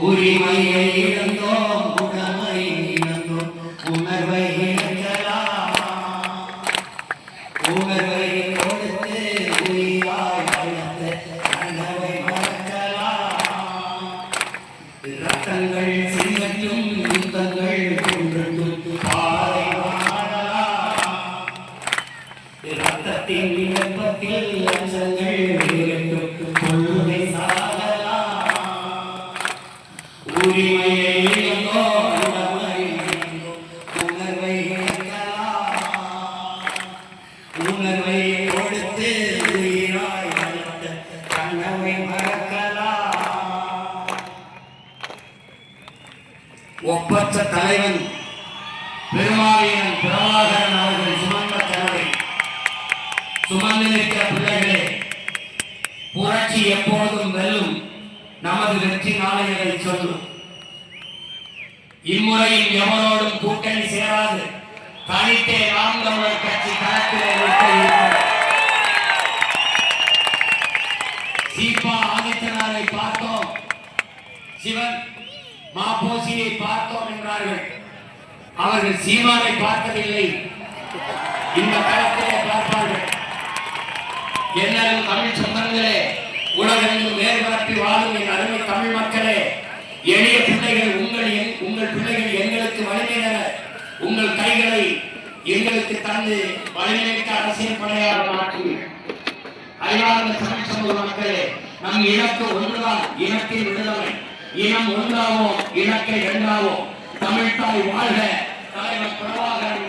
உரிமையை இழந்தோம் உடமை இழந்தோம் உணர்வை இழக்கலாமா உணர்வை கொடுத்து உயிராய் வளர்த்த கனவை மறக்கலாமா ரத்தங்கள் சிங்கட்டும் யுத்தங்கள் கொன்றட்டும் பாறை ரத்தத்தின் விண்ணப்பத்தில் அம்சங்கள் ஒப்பற்ற தலைவன் பெருமாவியன் பிரபாகரன் அவர்கள் சுமந்த கனவை சுமந்து நிற்கிற பிள்ளைகளே புரட்சி எப்போதும் வெல்லும். நமது வெற்றி நாளைகளை சொல்லும். இம்முறையும் எவரோடும் கூட்டணி சேராது. தனித்தே நாம் தமிழர் கட்சி களத்திலே சீபா ஆதித்தனாரை பார்த்தோம். சிவன் மாபோசியை பார்த்தோம் என்றார்கள். அவர்கள் சீமானை பார்த்ததில்லை. இந்த களத்திலே பார்ப்பார்கள். என்னும் தமிழ் சொந்தங்களே உலகெங்கும் வேறுபரப்பி வாழும் என் அருமை தமிழ் மக்கள் எளிய பிள்ளைகள் உங்கள் எங்- உங்கள் பிள்ளைகள் எங்களுக்கு வலிமை தர உங்கள் கைகளை எங்களுக்கு தந்து வலிமைமிக்க அரசியல் படையாக மாற்றி. அறிவார்ந்த தமிழ் சமூக மக்களே நம் இலக்கு ஒன்றுதான் இனத்தின் விடுதலை. இனம் ஒன்றாவோம் இலக்கை இரண்டாவோம். தமிழ்தாய் வாழ்க தலைவர் பிரபாகரன்